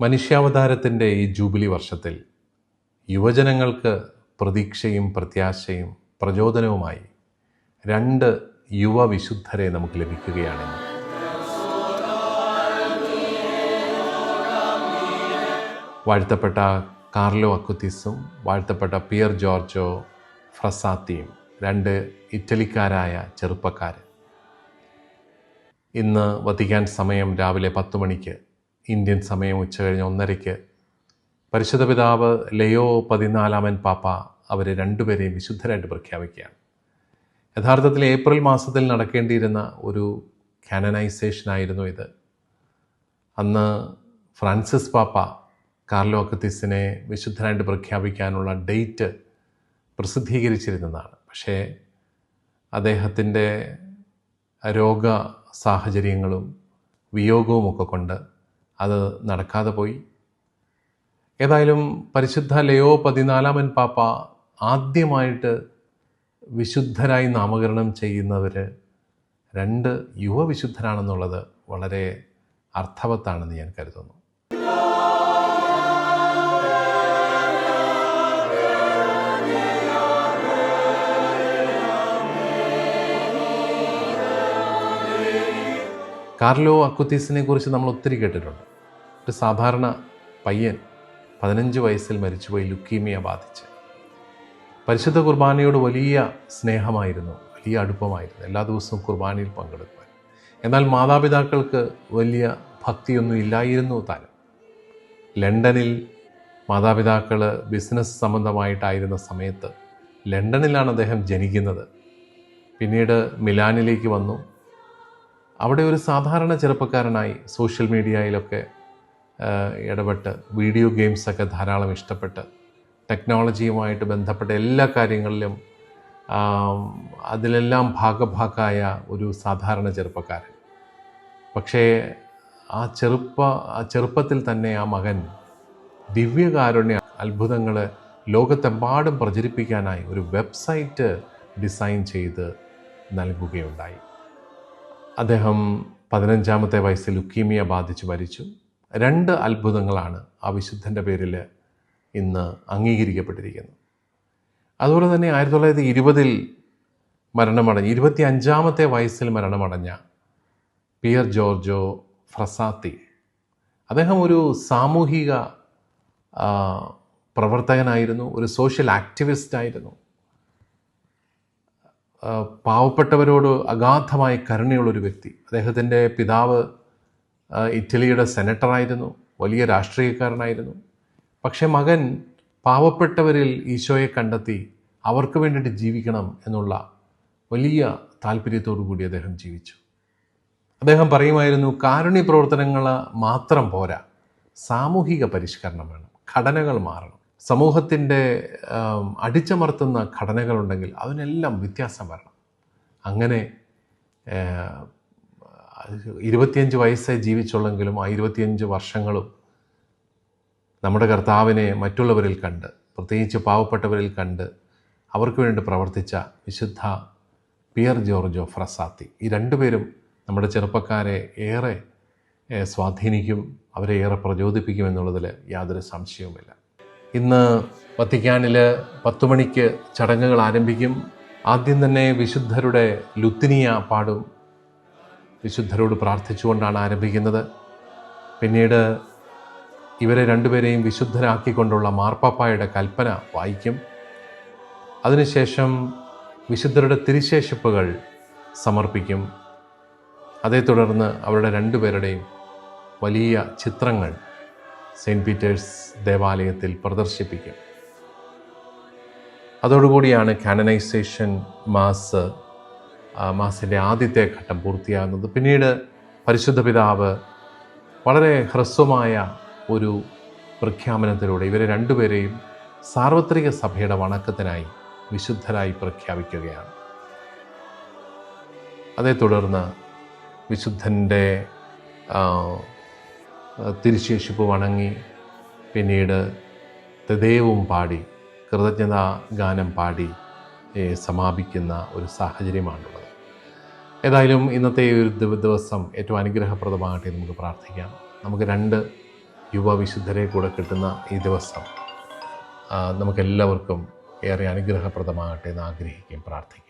മനുഷ്യാവതാരത്തിന്റെ ഈ ജൂബിലി വർഷത്തിൽ യുവജനങ്ങൾക്ക് പ്രതീക്ഷയും പ്രത്യാശയും പ്രചോദനവുമായി രണ്ട് യുവ വിശുദ്ധരെ നമുക്ക് ലഭിക്കുകയാണെന്ന് വാഴ്ത്തപ്പെട്ട കാർലോ അക്കുത്തിസും വാഴ്ത്തപ്പെട്ട പിയർ ജോർജോ ഫ്രസാത്തിയും രണ്ട് ഇറ്റലിക്കാരായ ചെറുപ്പക്കാർ ഇന്ന് വത്തിക്കാൻ സമയം രാവിലെ പത്ത് മണിക്ക് ഇന്ത്യൻ സമയം ഉച്ചകഴിഞ്ഞ് ഒന്നരയ്ക്ക്. പരിശുദ്ധ പിതാവ് ലയോ പതിനാലാമൻ പാപ്പ അവരെ രണ്ടുപേരെയും വിശുദ്ധരായിട്ട് പ്രഖ്യാപിക്കുകയാണ്. യഥാർത്ഥത്തിൽ ഏപ്രിൽ മാസത്തിൽ നടക്കേണ്ടിയിരുന്ന ഒരു കാനനൈസേഷൻ ആയിരുന്നു ഇത്. അന്ന് ഫ്രാൻസിസ് പാപ്പ കാർലോ അക്കത്തിസിനെ വിശുദ്ധനായിട്ട് പ്രഖ്യാപിക്കാനുള്ള ഡേറ്റ് പ്രസിദ്ധീകരിച്ചിരുന്നതാണ്. പക്ഷേ അദ്ദേഹത്തിന്റെ രോഗ സാഹചര്യങ്ങളും വിയോഗവും ഒക്കെ കൊണ്ട് അത് നടക്കാതെ പോയി. ഏതായാലും പരിശുദ്ധ ലയോ പതിനാലാമൻ പാപ്പ ആദ്യമായിട്ട് വിശുദ്ധരായി നാമകരണം ചെയ്യുന്നവർ രണ്ട് യുവവിശുദ്ധരാണെന്നുള്ളത് വളരെ അർത്ഥവത്താണെന്ന് ഞാൻ കരുതുന്നു. കാർലോ അക്കുത്തീസിനെ കുറിച്ച് നമ്മൾ ഒത്തിരി കേട്ടിട്ടുണ്ട്. ഒരു സാധാരണ പയ്യൻ പതിനഞ്ച് വയസ്സിൽ മരിച്ചുപോയി ലുക്കീമിയ ബാധിച്ച്. പരിശുദ്ധ കുർബാനയോട് വലിയ സ്നേഹമായിരുന്നു വലിയ അടുപ്പമായിരുന്നു എല്ലാ ദിവസവും കുർബാനയിൽ പങ്കെടുക്കുവാൻ. എന്നാൽ മാതാപിതാക്കൾക്ക് വലിയ ഭക്തിയൊന്നും ഇല്ലായിരുന്നു താനും. ലണ്ടനിൽ മാതാപിതാക്കൾ ബിസിനസ് സംബന്ധമായിട്ടായിരുന്ന സമയത്ത് ലണ്ടനിലാണ് അദ്ദേഹം ജനിക്കുന്നത്. പിന്നീട് മിലാനിലേക്ക് വന്നു. അവിടെ ഒരു സാധാരണ ചെറുപ്പക്കാരനായി സോഷ്യൽ മീഡിയയിലൊക്കെ ഇടപെട്ട് വീഡിയോ ഗെയിംസൊക്കെ ധാരാളം ഇഷ്ടപ്പെട്ട് ടെക്നോളജിയുമായിട്ട് ബന്ധപ്പെട്ട എല്ലാ കാര്യങ്ങളിലും അതിലെല്ലാം ഭാഗഭാക്കായ ഒരു സാധാരണ ചെറുപ്പക്കാരൻ. പക്ഷേ ആ ചെറുപ്പ ആ ചെറുപ്പത്തിൽ തന്നെ ആ മകൻ ദിവ്യകാരുണ്യ അത്ഭുതങ്ങൾ ലോകത്തെമ്പാടും പ്രചരിപ്പിക്കാനായി ഒരു വെബ്സൈറ്റ് ഡിസൈൻ ചെയ്ത് നൽകുകയുണ്ടായി. അദ്ദേഹം പതിനഞ്ചാമത്തെ വയസ്സിൽ ലുക്കീമിയ ബാധിച്ച് മരിച്ചു. രണ്ട് അത്ഭുതങ്ങളാണ് ആ വിശുദ്ധന്റെ പേരിൽ ഇന്ന് അംഗീകരിക്കപ്പെട്ടിരിക്കുന്നത്. അതുപോലെ തന്നെ ആയിരത്തി തൊള്ളായിരത്തി ഇരുപതിൽ മരണമടഞ്ഞ ഇരുപത്തി അഞ്ചാമത്തെ വയസ്സിൽ മരണമടഞ്ഞ പിയർ ജോർജോ ഫ്രസാത്തി. അദ്ദേഹം ഒരു സാമൂഹിക പ്രവർത്തകനായിരുന്നു ഒരു സോഷ്യൽ ആക്ടിവിസ്റ്റ് ആയിരുന്നു. പാവപ്പെട്ടവരോട് അഗാധമായ കരുണയുള്ളൊരു വ്യക്തി. അദ്ദേഹത്തിന്റെ പിതാവ് ഇറ്റലിയുടെ സെനറ്ററായിരുന്നു വലിയ രാഷ്ട്രീയക്കാരനായിരുന്നു. പക്ഷേ മകൻ പാവപ്പെട്ടവരിൽ ഈശോയെ കണ്ടെത്തി അവർക്ക് വേണ്ടിയിട്ട് ജീവിക്കണം എന്നുള്ള വലിയ താല്പര്യത്തോടു കൂടി അദ്ദേഹം ജീവിച്ചു. അദ്ദേഹം പറയുമായിരുന്നു കാരുണ്യ പ്രവർത്തനങ്ങൾ മാത്രം പോരാ സാമൂഹിക പരിഷ്കരണം വേണം ഘടനകൾ മാറണം. സമൂഹത്തിന്റെ അടിച്ചമർത്തുന്ന ഘടനകളുണ്ടെങ്കിൽ അതിനെല്ലാം വ്യത്യാസം വരണം. അങ്ങനെ ഇരുപത്തിയഞ്ച് വയസ്സേ ജീവിച്ചുള്ളെങ്കിലും ആ ഇരുപത്തിയഞ്ച് വർഷങ്ങളും നമ്മുടെ കർത്താവിനെ മറ്റുള്ളവരിൽ കണ്ട് പ്രത്യേകിച്ച് പാവപ്പെട്ടവരിൽ കണ്ട് അവർക്ക് വേണ്ടി പ്രവർത്തിച്ച വിശുദ്ധ പിയർ ജോർജോ ഫ്രസാത്തി. ഈ രണ്ടുപേരും നമ്മുടെ ചെറുപ്പക്കാരെ ഏറെ സ്വാധീനിക്കും അവരെ ഏറെ പ്രചോദിപ്പിക്കും എന്നുള്ളതിൽ യാതൊരു സംശയവുമില്ല. ഇന്ന് വത്തിക്കാനിൽ പത്തു മണിക്ക് ചടങ്ങുകൾ ആരംഭിക്കും. ആദ്യം തന്നെ വിശുദ്ധരുടെ ലുത്തിനിയ പാടും വിശുദ്ധരോട് പ്രാർത്ഥിച്ചുകൊണ്ടാണ് ആരംഭിക്കുന്നത്. പിന്നീട് ഇവരെ രണ്ടുപേരെയും വിശുദ്ധരാക്കിക്കൊണ്ടുള്ള മാർപ്പാപ്പായുടെ കൽപ്പന വായിക്കും. അതിനുശേഷം വിശുദ്ധരുടെ തിരിശേഷിപ്പുകൾ സമർപ്പിക്കും. അതേ തുടർന്ന് അവരുടെ രണ്ടുപേരുടെയും വലിയ ചിത്രങ്ങൾ സെയിന്റ് പീറ്റേഴ്സ് ദേവാലയത്തിൽ പ്രദർശിപ്പിക്കും. അതോടുകൂടിയാണ് കാനനൈസേഷൻ മാസ് മാസിന്റെ ആദ്യത്തെ ഘട്ടം പൂർത്തിയാകുന്നത്. പിന്നീട് പരിശുദ്ധ പിതാവ് വളരെ ഹ്രസ്വമായ ഒരു പ്രഖ്യാപനത്തിലൂടെ ഇവരെ രണ്ടുപേരെയും സാർവത്രിക സഭയുടെ വണക്കത്തിനായി വിശുദ്ധരായി പ്രഖ്യാപിക്കുകയാണ്. അതേ തുടർന്ന് വിശുദ്ധന്റെ തിരുശേഷിപ്പ് വണങ്ങി പിന്നീട് തദേവും പാടി കൃതജ്ഞതാ ഗാനം പാടി സമാപിക്കുന്ന ഒരു സാഹചര്യമാണുള്ളത്. ഏതായാലും ഇന്നത്തെ ഒരു ദിവസം ഏറ്റവും അനുഗ്രഹപ്രദമാകട്ടെ നമുക്ക് പ്രാർത്ഥിക്കാം. നമുക്ക് രണ്ട് യുവവിശുദ്ധരെ കൂടെ കിട്ടുന്ന ഈ ദിവസം നമുക്കെല്ലാവർക്കും ഏറെ അനുഗ്രഹപ്രദമാകട്ടെ എന്ന് ആഗ്രഹിക്കുകയും പ്രാർത്ഥിക്കും